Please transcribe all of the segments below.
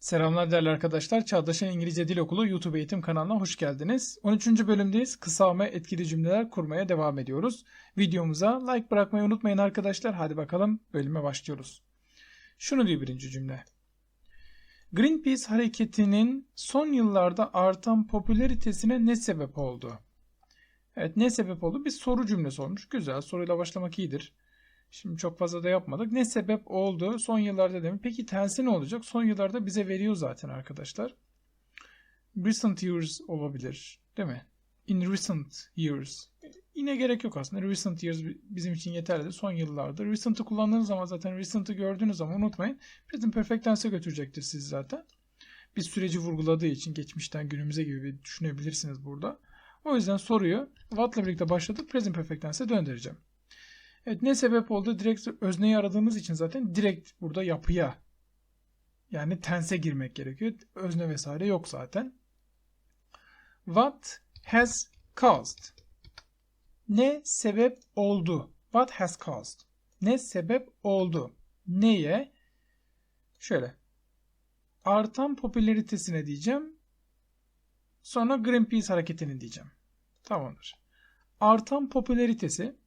Selamlar değerli arkadaşlar. Çağdaş'ın İngilizce Dil Okulu YouTube eğitim kanalına hoş geldiniz. 13. bölümdeyiz. Kısa ve etkili cümleler kurmaya devam ediyoruz. Videomuza like bırakmayı unutmayın arkadaşlar. Hadi bakalım bölüme başlıyoruz. Şunu diyor birinci cümle. Greenpeace hareketinin son yıllarda artan popülaritesine ne sebep oldu? Evet ne sebep oldu? Bir soru cümlesi olmuş. Güzel soruyla başlamak iyidir. Şimdi çok fazla da yapmadık. Ne sebep oldu son yıllarda demek. Peki tersi ne olacak? Son yıllarda bize veriyor zaten arkadaşlar. Recent years olabilir. Değil mi? In recent years. Yine gerek yok aslında. Recent years bizim için yeterli. Son yıllarda. Recent'ı kullandığınız zaman zaten recent'ı gördüğünüz zaman unutmayın. Present perfect tense'e götürecektir siz zaten. Bir süreci vurguladığı için geçmişten günümüze gibi bir düşünebilirsiniz burada. O yüzden soruyu what'la birlikte başladık. Present perfect tense'e döndüreceğim. Evet ne sebep oldu? Direkt özneyi aradığımız için zaten direkt burada yapıya yani tense girmek gerekiyor. Özne vesaire yok zaten. What has caused? Ne sebep oldu? What has caused? Ne sebep oldu? Neye? Şöyle. Artan popülaritesine diyeceğim. Sonra Greenpeace hareketini diyeceğim. Tamamdır. Artan popülaritesi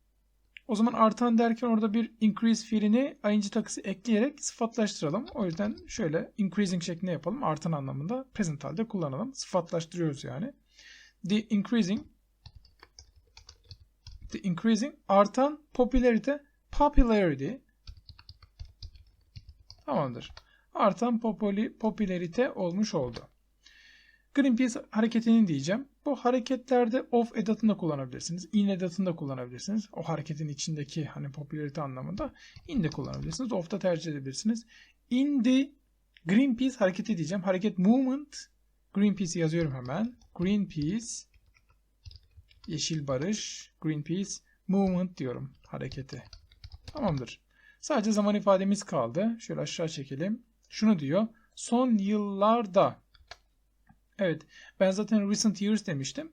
o zaman artan derken orada bir increase fiilini ing takısı ekleyerek sıfatlaştıralım. O yüzden şöyle increasing şeklinde yapalım. Artan anlamında present halde kullanalım. Sıfatlaştırıyoruz yani. The increasing the increasing artan popularity popularity tamamdır. Artan populi, popülarite olmuş oldu. Greenpeace hareketini diyeceğim. Bu hareketlerde of edatını da kullanabilirsiniz. In edatını da kullanabilirsiniz. O hareketin içindeki hani popülarite anlamında in de kullanabilirsiniz. Of da tercih edebilirsiniz. In the Greenpeace hareketi diyeceğim. Hareket movement. Greenpeace yazıyorum hemen. Greenpeace Yeşil Barış Greenpeace movement diyorum hareketi. Tamamdır. Sadece zaman ifademiz kaldı. Şöyle aşağı çekelim. Şunu diyor. Son yıllarda Evet ben zaten recent years demiştim.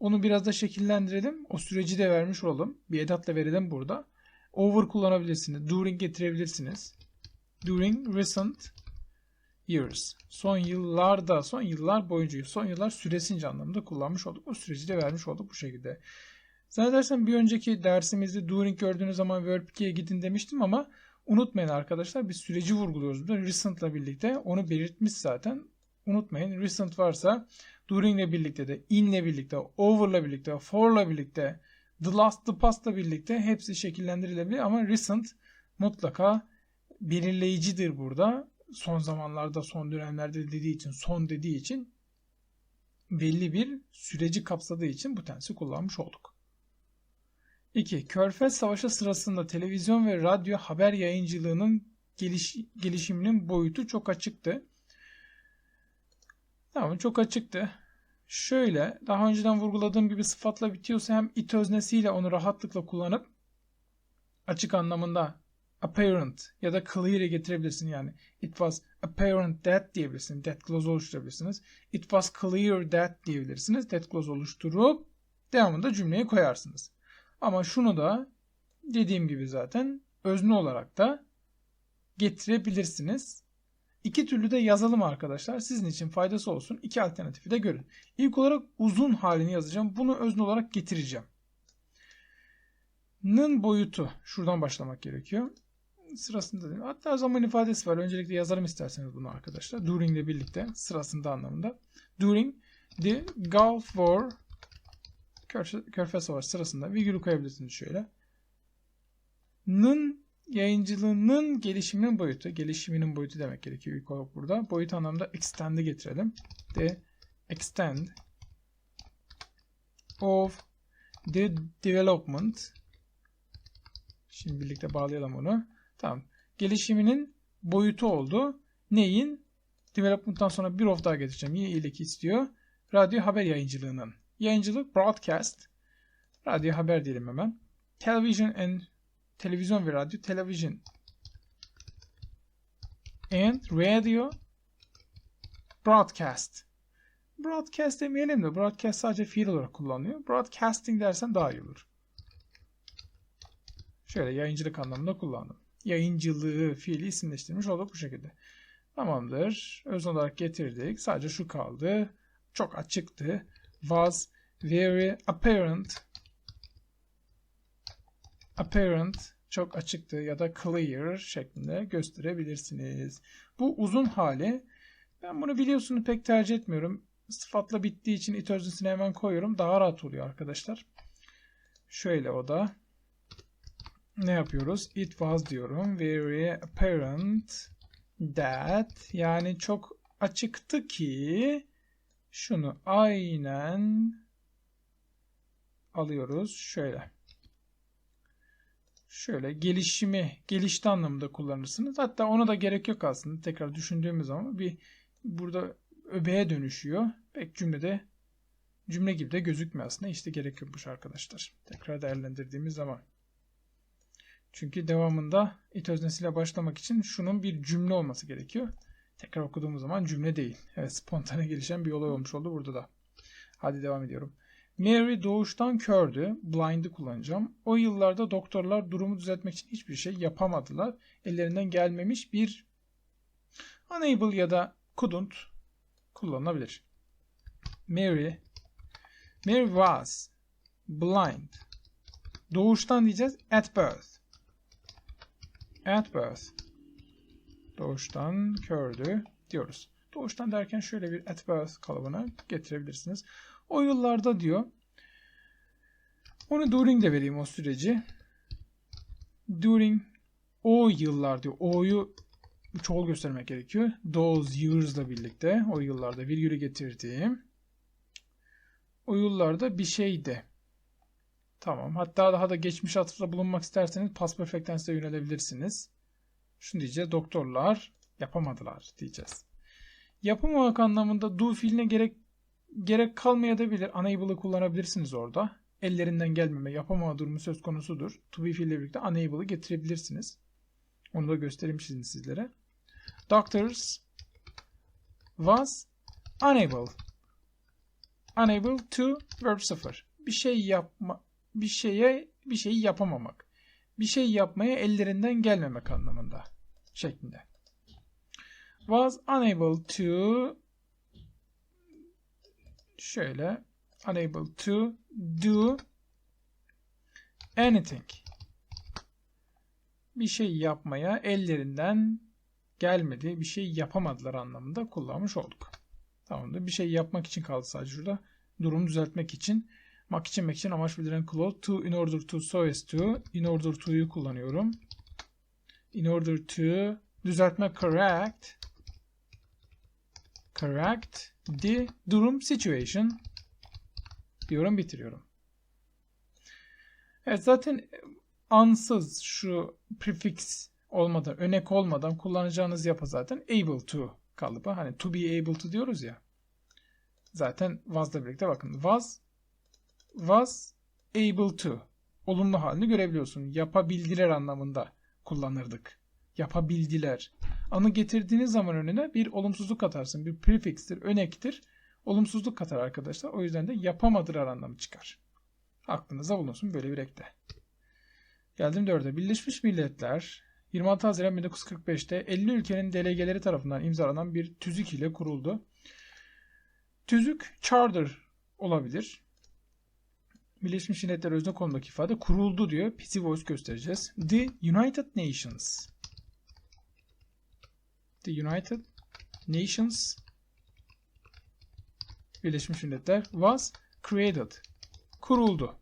Onu biraz da şekillendirelim. O süreci de vermiş olalım. Bir edatla verelim burada. Over kullanabilirsiniz. During getirebilirsiniz. During recent years. Son yıllarda, son yıllar boyunca, son yıllar süresince anlamında kullanmış olduk. O süreci de vermiş olduk bu şekilde. Zannedersem bir önceki dersimizde during gördüğünüz zaman verb 2'ye gidin demiştim ama unutmayın arkadaşlar biz süreci vurguluyoruz burada. Recent'la birlikte onu belirtmiş zaten unutmayın recent varsa during ile birlikte de in ile birlikte, over ile birlikte, for ile birlikte, the last, the past ile birlikte hepsi şekillendirilebilir ama recent mutlaka belirleyicidir burada. Son zamanlarda, son dönemlerde dediği için, son dediği için belli bir süreci kapsadığı için bu tensi kullanmış olduk. 2. Körfez Savaşı sırasında televizyon ve radyo haber yayıncılığının geliş, gelişiminin boyutu çok açıktı. Tamam çok açıktı. Şöyle daha önceden vurguladığım gibi sıfatla bitiyorsa hem it öznesiyle onu rahatlıkla kullanıp açık anlamında apparent ya da clear'e getirebilirsin yani. It was apparent that diyebilirsiniz. That clause oluşturabilirsiniz. It was clear that diyebilirsiniz. That clause oluşturup devamında cümleyi koyarsınız. Ama şunu da dediğim gibi zaten özne olarak da getirebilirsiniz. İki türlü de yazalım arkadaşlar. Sizin için faydası olsun. İki alternatifi de görün. İlk olarak uzun halini yazacağım. Bunu özne olarak getireceğim. Nın boyutu. Şuradan başlamak gerekiyor. Sırasında değil. Hatta zaman ifadesi var. Öncelikle yazarım isterseniz bunu arkadaşlar. During ile birlikte sırasında anlamında. During the Gulf War Körfez Savaşı sırasında virgülü koyabilirsiniz şöyle. Nın yayıncılığının gelişiminin boyutu, gelişiminin boyutu demek gerekiyor ilk olarak burada. Boyut anlamda extend'i getirelim. The extend of the development Şimdi birlikte bağlayalım onu. Tamam. Gelişiminin boyutu oldu. Neyin? Development'tan sonra bir of daha getireceğim. Yine iyilik istiyor. Radyo haber yayıncılığının. Yayıncılık broadcast. Radyo haber diyelim hemen. Television and televizyon ve radyo, television and radio broadcast. Broadcast demeyelim de broadcast sadece fiil olarak kullanılıyor. Broadcasting dersen daha iyi olur. Şöyle yayıncılık anlamında kullandım. Yayıncılığı fiili isimleştirmiş olduk bu şekilde. Tamamdır. Öz olarak getirdik. Sadece şu kaldı. Çok açıktı. Was very apparent. Apparent çok açıktı ya da clear şeklinde gösterebilirsiniz. Bu uzun hali. Ben bunu biliyorsunuz pek tercih etmiyorum. Sıfatla bittiği için it öznesine hemen koyuyorum. Daha rahat oluyor arkadaşlar. Şöyle o da. Ne yapıyoruz? It was diyorum. Very apparent that yani çok açıktı ki şunu aynen alıyoruz. Şöyle. Şöyle gelişimi, gelişti anlamında kullanırsınız. Hatta ona da gerek yok aslında. Tekrar düşündüğümüz zaman bir burada öbeğe dönüşüyor. Pek cümlede cümle gibi de gözükmüyor aslında. İşte gerek yokmuş arkadaşlar. Tekrar değerlendirdiğimiz zaman. Çünkü devamında it öznesiyle başlamak için şunun bir cümle olması gerekiyor. Tekrar okuduğumuz zaman cümle değil. Evet spontane gelişen bir olay olmuş oldu burada da. Hadi devam ediyorum. Mary doğuştan kördü. Blind'ı kullanacağım. O yıllarda doktorlar durumu düzeltmek için hiçbir şey yapamadılar. Ellerinden gelmemiş bir unable ya da couldn't kullanılabilir. Mary Mary was blind. Doğuştan diyeceğiz at birth. At birth. Doğuştan kördü diyoruz. Doğuştan derken şöyle bir at birth kalıbına getirebilirsiniz. O yıllarda diyor. Onu during de vereyim o süreci. During o yıllar diyor. O'yu çoğul göstermek gerekiyor. Those years'la birlikte o yıllarda virgülü getirdiğim. O yıllarda bir şeydi. Tamam. Hatta daha da geçmiş atıfta bulunmak isterseniz past perfect tense'e yönelebilirsiniz. Şunu diyeceğiz. Doktorlar yapamadılar diyeceğiz. Yapamamak anlamında do fiiline gerek gerek kalmayabilir. Unable'ı kullanabilirsiniz orada. Ellerinden gelmeme, yapamama durumu söz konusudur. To be fiille birlikte unable'ı getirebilirsiniz. Onu da göstereyim şimdi sizlere. Doctors was unable. Unable to verb 0. Bir şey yapma bir şeye bir şeyi yapamamak. Bir şey yapmaya ellerinden gelmemek anlamında şeklinde. Was unable to şöyle unable to do anything. Bir şey yapmaya ellerinden gelmedi, bir şey yapamadılar anlamında kullanmış olduk. Tamamdır. Bir şey yapmak için kaldı sadece şurada. Durumu düzeltmek için. Mak için mek için amaç bildiren clause. To in order to so as to. In order to'yu kullanıyorum. In order to düzeltme correct. Correct the durum situation diyorum bitiriyorum. Evet zaten ansız şu prefix olmadan, önek olmadan kullanacağınız yapı zaten able to kalıbı. Hani to be able to diyoruz ya. Zaten was'la birlikte bakın. Was was able to olumlu halini görebiliyorsun. Yapabildiler anlamında kullanırdık. Yapabildiler. Anı getirdiğiniz zaman önüne bir olumsuzluk atarsın. Bir prefixtir, önektir. Olumsuzluk katar arkadaşlar. O yüzden de yapamadılar anlamı çıkar. Aklınıza bulunsun böyle bir ekle. Geldim 4'e. Birleşmiş Milletler 26 Haziran 1945'te 50 ülkenin delegeleri tarafından imzalanan bir tüzük ile kuruldu. Tüzük charter olabilir. Birleşmiş Milletler özne konudaki ifade kuruldu diyor. PC voice göstereceğiz. The United Nations. The United Nations Birleşmiş Milletler was created. Kuruldu.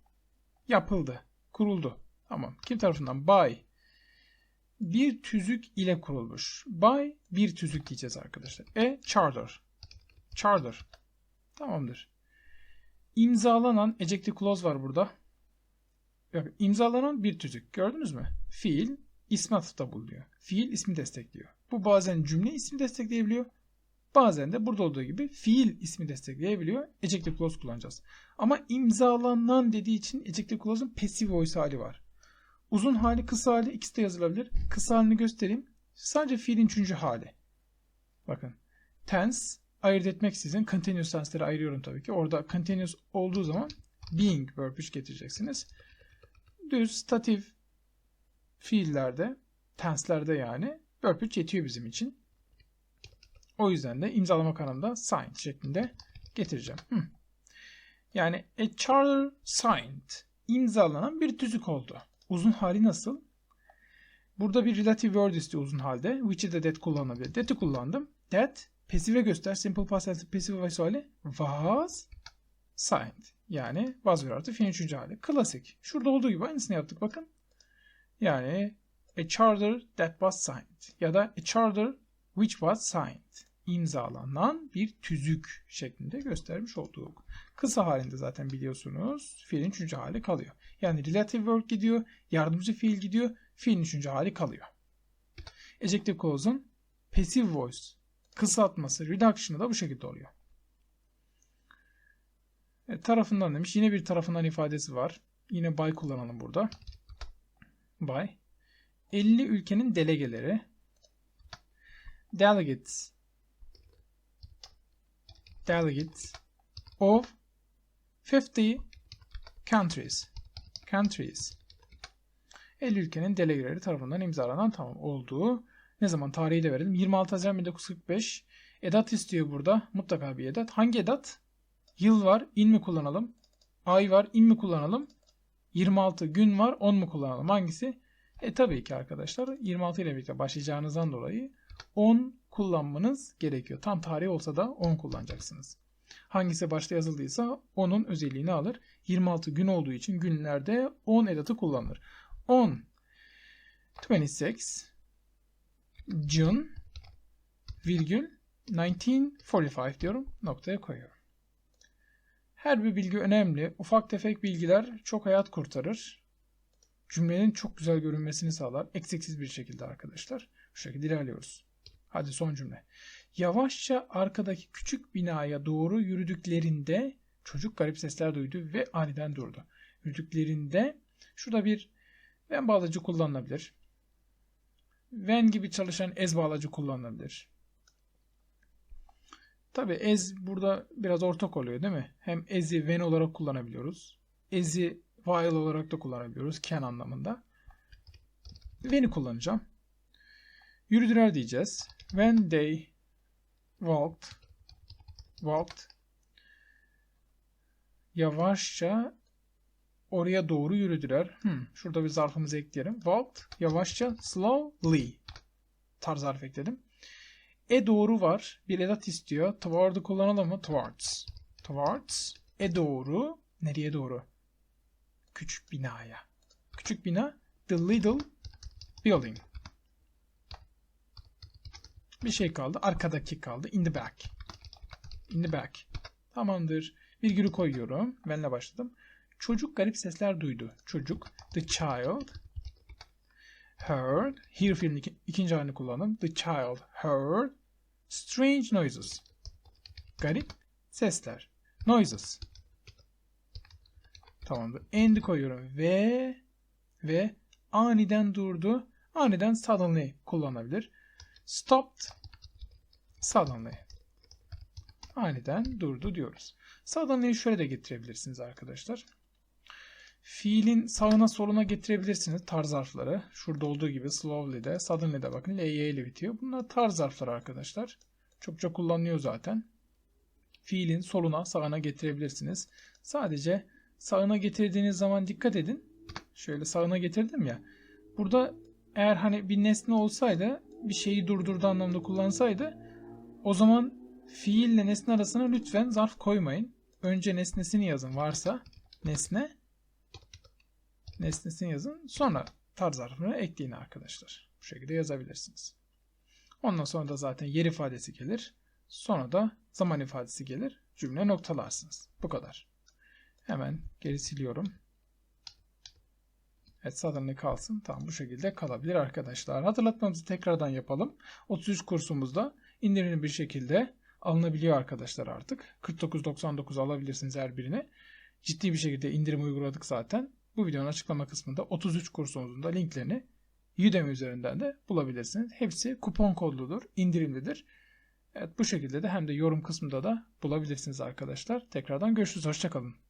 Yapıldı. Kuruldu. Tamam. Kim tarafından? By. Bir tüzük ile kurulmuş. By bir tüzük diyeceğiz arkadaşlar. E charter. Charter. Tamamdır. İmzalanan ejective clause var burada. Yok, imzalanan bir tüzük. Gördünüz mü? Fiil ismi atıfta bulunuyor. Fiil ismi destekliyor. Bu bazen cümle ismi destekleyebiliyor. Bazen de burada olduğu gibi fiil ismi destekleyebiliyor. Ejective clause kullanacağız. Ama imzalanan dediği için ejective clause'un passive voice hali var. Uzun hali, kısa hali ikisi de yazılabilir. Kısa halini göstereyim. Sadece fiilin üçüncü hali. Bakın. Tense ayırt etmek sizin. Continuous tense'leri ayırıyorum tabii ki. Orada continuous olduğu zaman being verb 3 getireceksiniz. Düz statif fiillerde, tense'lerde yani 3 yetiyor bizim için. O yüzden de imzalama kanalında signed şeklinde getireceğim. Hı. Yani a charter signed imzalanan bir tüzük oldu. Uzun hali nasıl? Burada bir relative word istiyor uzun halde. Which'i de that kullanabilir. That'i kullandım. That pasife göster. Simple past tense pasif voice was signed. Yani was bir artı fiilin üçüncü hali. Klasik. Şurada olduğu gibi aynısını yaptık bakın. Yani a charter that was signed ya da a charter which was signed imzalanan bir tüzük şeklinde göstermiş olduk. Kısa halinde zaten biliyorsunuz fiilin üçüncü hali kalıyor. Yani relative verb gidiyor, yardımcı fiil gidiyor, fiilin üçüncü hali kalıyor. Adjective clause'un passive voice kısaltması, reduction'ı da bu şekilde oluyor. E, tarafından demiş. Yine bir tarafından ifadesi var. Yine by kullanalım burada. By. 50 ülkenin delegeleri. Delegates. Delegates of 50 countries. Countries. 50 ülkenin delegeleri tarafından imzalanan tamam olduğu ne zaman tarihi de verelim. 26 Haziran 1945 edat istiyor burada. Mutlaka bir edat. Hangi edat? Yıl var. İn mi kullanalım? Ay var. İn mi kullanalım 26 gün var 10 mu kullanalım hangisi e tabii ki arkadaşlar 26 ile birlikte başlayacağınızdan dolayı 10 kullanmanız gerekiyor. Tam tarih olsa da 10 kullanacaksınız. Hangisi başta yazıldıysa onun özelliğini alır. 26 gün olduğu için günlerde 10 edatı kullanılır. 10 26 June virgül 1945 diyorum. Noktaya koyuyorum. Her bir bilgi önemli. Ufak tefek bilgiler çok hayat kurtarır cümlenin çok güzel görünmesini sağlar. Eksiksiz bir şekilde arkadaşlar. Bu şekilde ilerliyoruz. Hadi son cümle. Yavaşça arkadaki küçük binaya doğru yürüdüklerinde çocuk garip sesler duydu ve aniden durdu. Yürüdüklerinde şurada bir when bağlacı kullanılabilir. When gibi çalışan ez bağlacı kullanılabilir. Tabi ez burada biraz ortak oluyor değil mi? Hem ez'i when olarak kullanabiliyoruz. Ez'i while olarak da kullanabiliyoruz. Can anlamında. When'i kullanacağım. Yürüdüler diyeceğiz. When they walked walked yavaşça oraya doğru yürüdüler. Hmm, şurada bir zarfımızı ekleyelim. Walked yavaşça slowly tarz zarf ekledim. E doğru var. Bir edat istiyor. Toward'ı kullanalım mı? Towards. Towards. E doğru. Nereye doğru? küçük binaya. Küçük bina the little building. Bir şey kaldı. Arkadaki kaldı. In the back. In the back. Tamamdır. Virgülü koyuyorum. Benle başladım. Çocuk garip sesler duydu. Çocuk. The child heard. Hear fiilinin ikinci halini kullandım. The child heard strange noises. Garip sesler. Noises. Tamamdır. End koyuyorum. Ve ve aniden durdu. Aniden suddenly kullanabilir. Stopped suddenly. Aniden durdu diyoruz. Suddenly'yi şöyle de getirebilirsiniz arkadaşlar. Fiilin sağına soluna getirebilirsiniz tarz zarfları. Şurada olduğu gibi slowly'de, suddenly'de bakın ly ile bitiyor. Bunlar tarz zarfları arkadaşlar. Çokça kullanılıyor zaten. Fiilin soluna sağına getirebilirsiniz. Sadece sağına getirdiğiniz zaman dikkat edin. Şöyle sağına getirdim ya. Burada eğer hani bir nesne olsaydı bir şeyi durdurdu anlamda kullansaydı o zaman fiille nesne arasına lütfen zarf koymayın. Önce nesnesini yazın varsa nesne nesnesini yazın. Sonra tar zarfını ekleyin arkadaşlar. Bu şekilde yazabilirsiniz. Ondan sonra da zaten yer ifadesi gelir. Sonra da zaman ifadesi gelir. Cümle noktalarsınız. Bu kadar. Hemen geri siliyorum. Evet suddenly kalsın. Tamam bu şekilde kalabilir arkadaşlar. Hatırlatmamızı tekrardan yapalım. 33 kursumuzda indirimli bir şekilde alınabiliyor arkadaşlar artık. 49.99 alabilirsiniz her birini. Ciddi bir şekilde indirim uyguladık zaten. Bu videonun açıklama kısmında 33 kursumuzun da linklerini Udemy üzerinden de bulabilirsiniz. Hepsi kupon kodludur, indirimlidir. Evet bu şekilde de hem de yorum kısmında da bulabilirsiniz arkadaşlar. Tekrardan görüşürüz. Hoşçakalın.